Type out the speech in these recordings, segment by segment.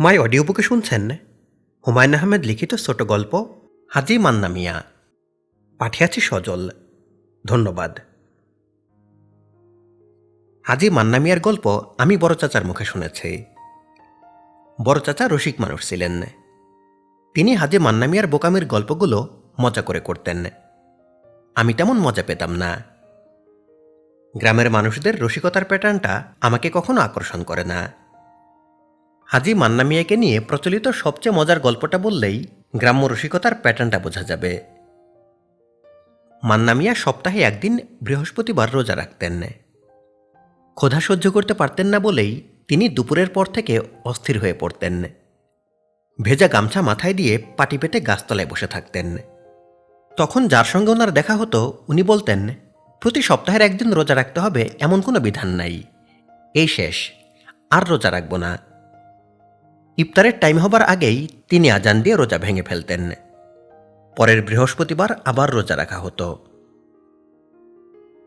মাই audio বুকে শুনছেন? হুমায়ুন আহমেদ লিখিত ছোট গল্প, হাজি মান্না মিয়া। পাঠিয়েছি সজল। ধন্যবাদ। হাজি মান্না মিয়ার গল্প আমি বড় চাচার মুখে শুনেছি। বড় চাচা রসিক মানুষ ছিলেন। তিনি হাজি মান্না মিয়ার বোকামির গল্পগুলো মজা করে করতেন। আমি তেমন মজা পেতাম না। গ্রামের মানুষদের রসিকতার প্যাটার্নটা আমাকে কখনো আকর্ষণ করে না। হাজি মান্না মিয়াকে নিয়ে প্রচলিত সবচেয়ে মজার গল্পটা বললেই গ্রাম্য রসিকতার প্যাটার্নটা বোঝা যাবে। মান্না মিয়া সপ্তাহে একদিন বৃহস্পতিবার রোজা রাখতেন। ক্ষোধা সহ্য করতে পারতেন না বলেই তিনি দুপুরের পর থেকে অস্থির হয়ে পড়তেন। ভেজা গামছা মাথায় দিয়ে পাটি পেটে গাছতলায় বসে থাকতেন। তখন যার সঙ্গে ওনার দেখা হতো, উনি বলতেন, প্রতি সপ্তাহের একদিন রোজা রাখতে হবে এমন কোনো বিধান নাই। এই শেষ, আর রোজা রাখব না। ইফতারের টাইম হবার আগেই তিনি আজান দিয়ে রোজা ভেঙে ফেলতেন। পরের বৃহস্পতিবার আবার রোজা রাখা হতো।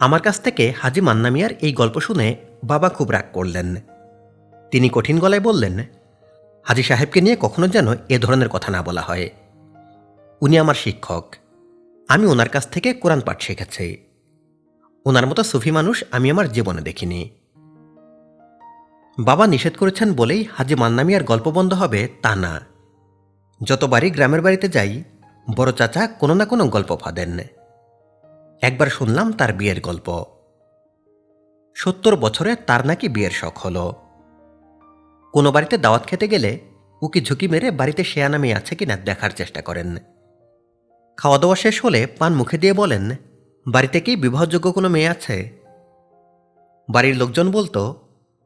আমার কাছ থেকে হাজি মান্না মিয়ার এই গল্প শুনে বাবা খুব রাগ করলেন। তিনি কঠিন গলায় বললেন, হাজি সাহেবকে নিয়ে কখনো যেন এ ধরনের কথা না বলা হয়। উনি আমার শিক্ষক। আমি ওনার কাছ থেকে কোরআন পাঠ শিখেছি। ওনার মতো সুফি মানুষ আমি আমার জীবনে দেখিনি। বাবা নিষেধ করেছেন বলেই হাজি মান্না মিয়ার গল্প বন্ধ হবে তা না। যতবারই গ্রামের বাড়িতে যাই, বড় চাচা কোনো না কোনো গল্প ফাঁদেন। একবার শুনলাম তার বিয়ের গল্প। সত্তর বছরে তার নাকি বিয়ের শখ হলো। কোনো বাড়িতে দাওয়াত খেতে গেলে উকি ঝুঁকি মেরে বাড়িতে শেয়ানা মেয়ে আছে কিনা দেখার চেষ্টা করেন। খাওয়া দাওয়া শেষ হলে পান মুখে দিয়ে বলেন, বাড়িতে কি বিবাহযোগ্য কোনো মেয়ে আছে? বাড়ির লোকজন বলতো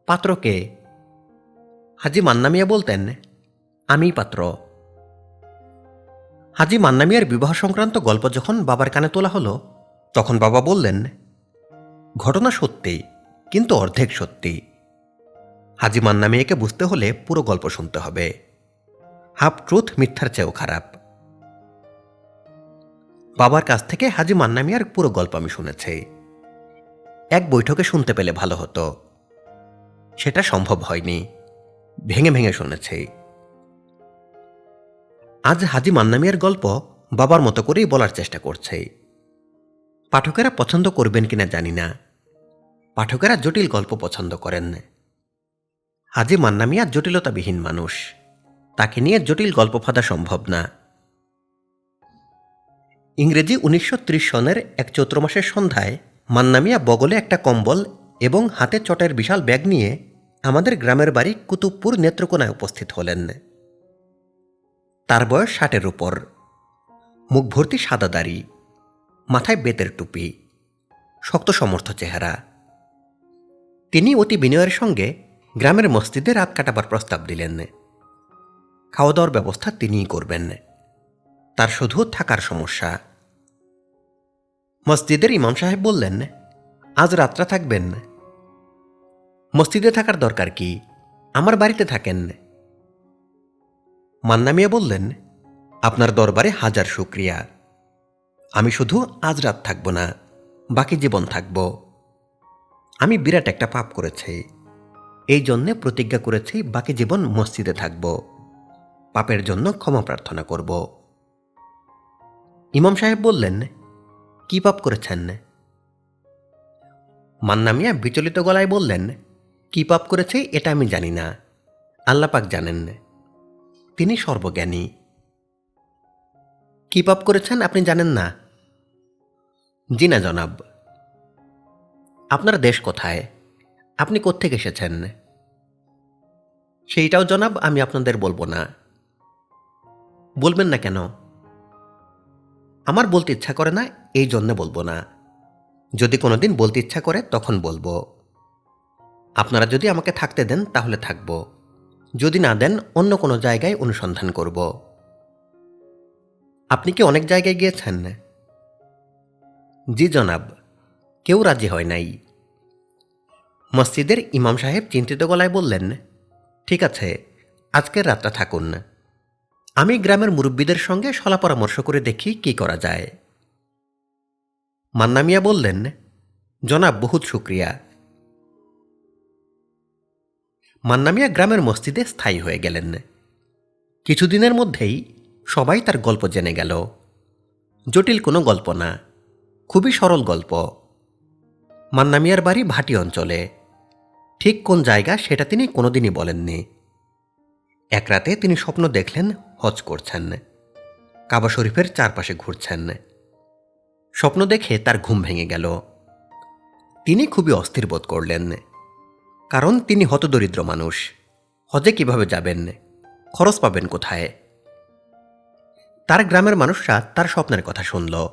পাত্র কে? হাজি মান্নামিয়া বলতেন, আমিই পাত্র। হাজি মান্নামিয়ার বিবাহ সংক্রান্ত গল্প যখন বাবার কানে তোলা হলো, তখন বাবা বললেন, ঘটনা সত্যি, কিন্তু অর্ধেক সত্যি। হাজি মান্না মিয়াকে বুঝতে হলে পুরো গল্প শুনতে হবে। হাফ ট্রুথ, মিথ্যার চেয়েও খারাপ। বাবার কাছ থেকে হাজি মান্নামিয়ার পুরো গল্প আমি শুনেছি। এক বৈঠকে শুনতে পেলে ভালো হতো। সেটা সম্ভব হয়নি। ভেঙে ভেঙে শুনেছি। আজ হাজি মান্নামিয়ার গল্প বাবার মতো করেই বলার চেষ্টা করছে। পাঠকেরা পছন্দ করবেন কিনা জানি না। পাঠকেরা জটিল গল্প পছন্দ করেন। হাজি মান্না মিয়া জটিলতাবিহীন মানুষ। তাকে নিয়ে জটিল গল্প ফাঁদা সম্ভব না। ইংরেজি উনিশশো ত্রিশ সনের এক চৈত্র মাসের সন্ধ্যায় মান্নামিয়া বগলে একটা কম্বল এবং হাতে চটের বিশাল ব্যাগ নিয়ে আমাদের গ্রামের বাড়ি কুতুবপুর নেত্রকোনায় উপস্থিত হলেন। তার বয়স ষাটের উপর। মুখ ভর্তি সাদা দাড়ি, মাথায় বেতের টুপি, শক্ত সমর্থ চেহারা। তিনি অতি বিনয়ের সঙ্গে গ্রামের মসজিদে রাত কাটাবার প্রস্তাব দিলেন। খাওয়া দাওয়ার ব্যবস্থা তিনিই করবেন। তার শুধু থাকার সমস্যা। মসজিদের ইমাম সাহেব বললেন, আজ রাতটা থাকবেন। মসজিদে থাকার দরকার কি? আমার বাড়িতে থাকেন। মান্না মিয়া বললেন, আপনার দরবারে হাজার শুক্রিয়া। আমি শুধু আজ রাত থাকব না, বাকি জীবন থাকব। আমি বিরাট একটা পাপ করেছি। এই জন্যে প্রতিজ্ঞা করেছি, বাকি জীবন মসজিদে থাকব। পাপের জন্য ক্ষমা প্রার্থনা করব। ইমাম সাহেব বললেন, কি পাপ করেছেন? মান্না মিয়া বিচলিত গলায় বললেন কি পাপ করেছে, এটা আমি জানি না। আল্লাপাক জানেন। তিনি সর্বজ্ঞানী। কি পাপ করেছেন, আপনি জানেন না? জি না, জনাব। আপনার দেশ কোথায়? আপনি কোত্থেকে এসেছেন? সেইটাও, জনাব, আমি আপনাদের বলব না। বলবেন না কেন? আমার বলতে ইচ্ছা করে না এই জন্যে বলব না। যদি কোনোদিন বলতে ইচ্ছা করে, তখন বলব। আপনারা যদি আমাকে থাকতে দেন, তাহলে থাকব। যদি না দেন, অন্য কোনো জায়গায় অনুসন্ধান করব। আপনি কি অনেক জায়গায় গিয়েছেন? জি, জনাব। কেউ রাজি হয় নাই। মসজিদের ইমাম সাহেব চিন্তিত গলায় বললেন, ঠিক আছে, আজকের রাতটা থাকুন। আমি গ্রামের মুরব্বীদের সঙ্গে সলা পরামর্শ করে দেখি কি করা যায়। মান্না মিয়া বললেন, জনাব, বহুত শুক্রিয়া। মান্নামিয়া গ্রামের মসজিদে স্থায়ী হয়ে গেলেন। কিছুদিনের মধ্যেই সবাই তার গল্প জেনে গেল। জটিল কোনো গল্প না, খুবই সরল গল্প। মান্নামিয়ার বাড়ি ভাটি অঞ্চলে। ঠিক কোন জায়গা সেটা তিনি কোনোদিনই বলেননি। এক রাতে তিনি স্বপ্ন দেখলেন হজ করছেন। কাবা শরীফের চারপাশে ঘুরছেন। স্বপ্ন দেখে তার ঘুম ভেঙে গেল। তিনি খুবই অস্থির বোধ করলেন। কারণ তিনি হতদরিদ্র মানুষ। হজে কীভাবে যাবেন? খরচ পাবেন কোথায়? তার গ্রামের মানুষরা তার স্বপ্নের কথা শুনল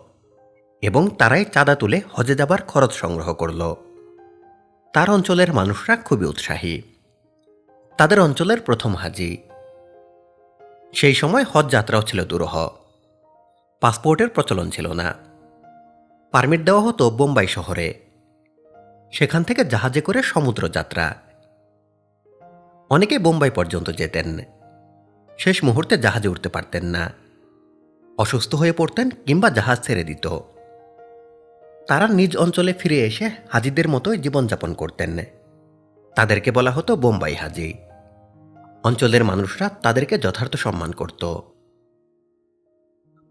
এবং তারাই চাঁদা তুলে হজে যাবার খরচ সংগ্রহ করল। তার অঞ্চলের মানুষরা খুবই উৎসাহী। তাদের অঞ্চলের প্রথম হাজি। সেই সময় হজ যাত্রাও ছিল দুরহ। পাসপোর্টের প্রচলন ছিল না। পারমিট দেওয়া হতো বোম্বাই শহরে। সেখান থেকে জাহাজে করে সমুদ্র যাত্রা অনেকে বোম্বাই পর্যন্ত যেতেন। শেষ মুহূর্তে জাহাজে উঠতে পারতেন না। অসুস্থ হয়ে পড়তেন কিংবা জাহাজ ছেড়ে দিত। তারা নিজ অঞ্চলে ফিরে এসে হাজিদের মতোই জীবনযাপন করতেন। তাদেরকে বলা হতো বোম্বাই হাজি। অঞ্চলের মানুষরা তাদেরকে যথার্থ সম্মান করত।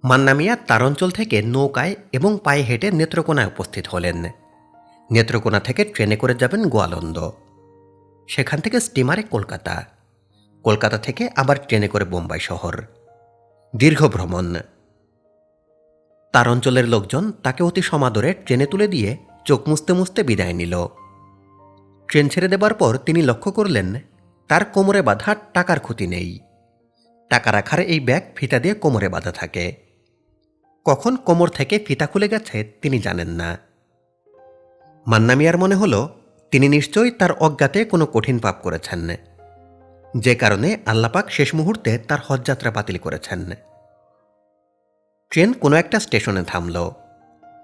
মান্নামিয়া তার অঞ্চল থেকে নৌকায় এবং পায়ে হেঁটে নেত্রকোনায় উপস্থিত হলেন। নেত্রকোনা থেকে ট্রেনে করে যাবেন গোয়ালন্দ। সেখান থেকে স্টিমারে কলকাতা। কলকাতা থেকে আবার ট্রেনে করে বোম্বাই শহর। দীর্ঘ ভ্রমণ। তার অঞ্চলের লোকজন তাকে অতি সমাদরে ট্রেনে তুলে দিয়ে চোখ মুছতে মুছতে বিদায় নিল। ট্রেন ছেড়ে দেবার পর তিনি লক্ষ্য করলেন, তার কোমরে বাঁধা টাকার ক্ষতি নেই। টাকা রাখার এই ব্যাগ ফিতা দিয়ে কোমরে বাঁধা থাকে। কখন কোমর থেকে ফিতা খুলে গেছে তিনি জানেন না। মান্নামিয়ার মনে হলো, তিনি নিশ্চয়ই তার অজ্ঞাতে কোনো কঠিন পাপ করেছেন যে কারণে আল্লাপাক শেষ মুহূর্তে তার হজযাত্রা বাতিল করেছেন ট্রেন কোনো একটা স্টেশনে থামল।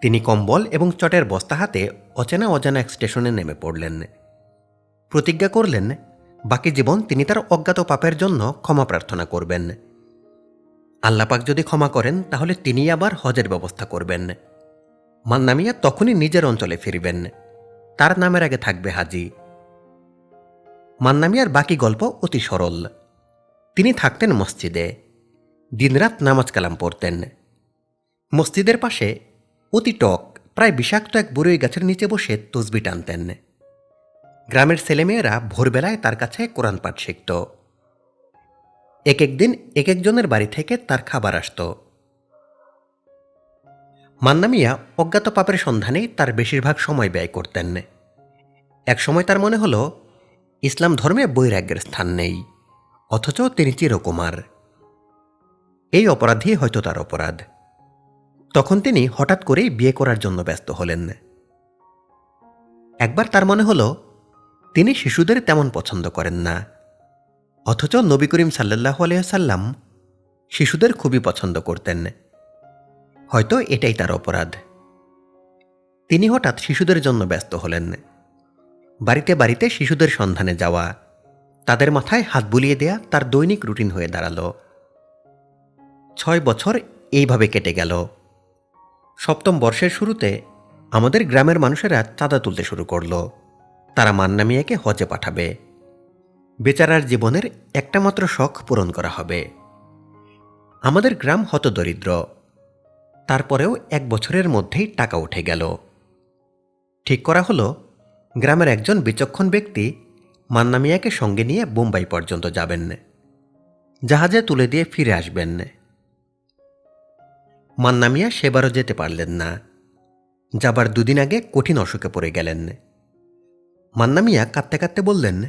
তিনি কম্বল এবং চটের বস্তা হাতে অচেনা অজানা এক স্টেশনে নেমে পড়লেন প্রতিজ্ঞা করলেন, বাকি জীবন তিনি তার অজ্ঞাত পাপের জন্য ক্ষমা প্রার্থনা করবেন আল্লাপাক যদি ক্ষমা করেন, তাহলে তিনি আবার হজের ব্যবস্থা করবেন মান্নামিয়া তখনই নিজের অঞ্চলে ফিরবেন। তার নামের আগে থাকবে হাজি। মান্নামিয়ার বাকি গল্প অতি সরল। তিনি থাকতেন মসজিদে। দিনরাত নামাজ কালাম পড়তেন। মসজিদের পাশে অতি টক, প্রায় বিষাক্ত এক বরই গাছের নিচে বসে তসবি টানতেন। গ্রামের ছেলেমেয়েরা ভোরবেলায় তার কাছে কোরআন পাঠ শিখত। এক একদিন এক একজনের বাড়ি থেকে তার খাবার আসত। মান্নামিয়া অজ্ঞাত পাপের সন্ধানেই তার বেশিরভাগ সময় ব্যয় করতেন এক সময় তার মনে হলো, ইসলাম ধর্মে বৈরাগ্যের স্থান নেই, অথচ তিনি চিরকুমার। এই অপরাধই হয়তো তার অপরাধ। তখন তিনি হঠাৎ করেই বিয়ে করার জন্য ব্যস্ত হলেন একবার তার মনে হলো, তিনি শিশুদের তেমন পছন্দ করেন না, অথচ নবী করিম সাল্লাহ আলিয়াল্লাম শিশুদের খুবই পছন্দ করতেন হয়তো এটাই তার অপরাধ। তিনি হঠাৎ শিশুদের জন্য ব্যস্ত হলেন। বাড়িতে বাড়িতে শিশুদের সন্ধানে যাওয়া, তাদের মাথায় হাত বুলিয়ে দেয়া তার দৈনিক রুটিন হয়ে দাঁড়াল। ছয় বছর এইভাবে কেটে গেল। সপ্তম বর্ষের শুরুতে আমাদের গ্রামের মানুষেরা চাঁদা তুলতে শুরু করল। তারা মান্নামিয়াকে হজে পাঠাবে। বেচারার জীবনের একটা মাত্র শখ পূরণ করা হবে। আমাদের গ্রাম হত দরিদ্র তারপরেও এক বছরের মধ্যেই টাকা উঠে গেল। ঠিক করা হলো, গ্রামের একজন বিচক্ষণ ব্যক্তি মান্নামিয়াকে সঙ্গে নিয়ে বোম্বাই পর্যন্ত যাবেন, জাহাজে তুলে দিয়ে ফিরে আসবেন। মান্নামিয়া সেবারও যেতে পারলেন না। যাবার দুদিন আগে কঠিন অসুখে পড়ে গেলেন। মান্নামিয়া কাঁদতে কাঁদতে বললেন,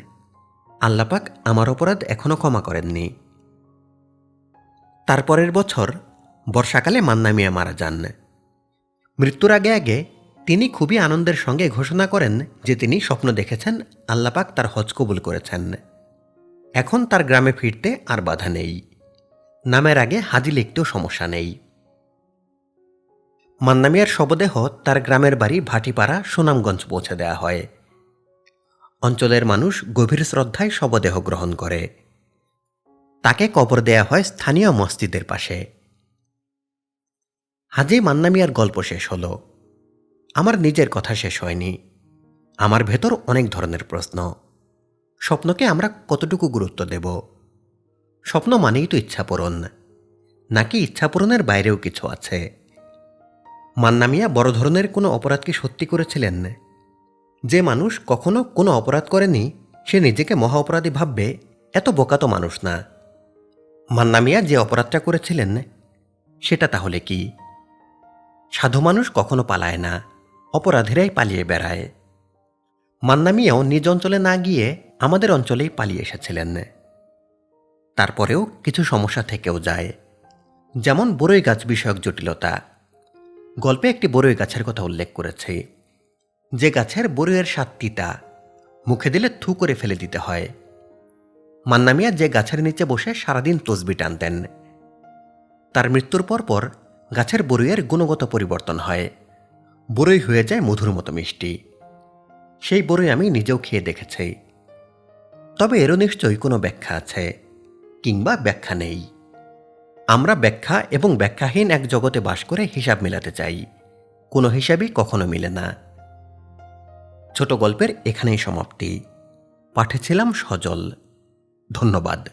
আল্লাপাক আমার অপরাধ এখনও ক্ষমা করেননি। তারপরের বছর বর্ষাকালে মান্নামিয়া মারা যান। মৃত্যুর আগে আগে তিনি খুবই আনন্দের সঙ্গে ঘোষণা করেন যে তিনি স্বপ্ন দেখেছেন আল্লাপাক তার হজ কবুল করেছেন। এখন তার গ্রামে ফিরতে আর বাধা নেই। নামের আগে হাজি লিখতেও সমস্যা নেই। মান্নামিয়ার শবদেহ তার গ্রামের বাড়ি ভাটিপাড়া সুনামগঞ্জ পৌঁছে দেওয়া হয়। অঞ্চলের মানুষ গভীর শ্রদ্ধায় শবদেহ গ্রহণ করে। তাকে কবর দেয়া হয় স্থানীয় মসজিদের পাশে। হাজি মান্নামিয়ার গল্প শেষ হলো। আমার নিজের কথা শেষ হয়নি। আমার ভেতর অনেক ধরনের প্রশ্ন। স্বপ্নকে আমরা কতটুকু গুরুত্ব দেব? স্বপ্ন মানেই তো ইচ্ছাপূরণ নাকি ইচ্ছাপূরণের বাইরেও কিছু আছে? মান্নামিয়া বড় ধরনের কোনো অপরাধ কি সত্যি করেছিলেন? যে মানুষ কখনো কোনো অপরাধ করেনি, সে নিজেকে মহা অপরাধী ভাববে, এত বোকা তো মানুষ না। মান্নামিয়া যে অপরাধটা করেছিলেন, সেটা তাহলে কি? সাধু মানুষ কখনো পালায় না, অপরাধীরাই পালিয়ে বেড়ায়। মান্না মিয়াও নিজ অঞ্চলে না গিয়ে আমাদের অঞ্চলেই পালিয়ে এসেছিলেন। তারপরেও কিছু সমস্যা থেকেও যায়, যেমন বরই গাছ বিষয়ক জটিলতা। গল্পে একটি বরই গাছের কথা উল্লেখ করেছে। যে গাছের বরইয়ের স্বাদ তিতা, মুখে দিলে থু করে ফেলে দিতে হয়। মান্না মিয়া যে গাছের নিচে বসে সারাদিন তসবি টানতেন। তার মৃত্যুর পর পর গাছের বরইয়ের গুণগত পরিবর্তন হয়। বরই হয়ে যায় মধুর মতো মিষ্টি। সেই বরই আমি নিজেও খেয়ে দেখেছি। তবে এরও নিশ্চয়ই কোনো ব্যাখ্যা আছে, কিংবা ব্যাখ্যা নেই। আমরা ব্যাখ্যা এবং ব্যাখ্যাহীন এক জগতে বাস করে হিসাব মেলাতে চাই। কোনো হিসাবই কখনো মিলে না। ছোট গল্পের এখানেই সমাপ্তি। পাঠেছিলাম সজল। ধন্যবাদ।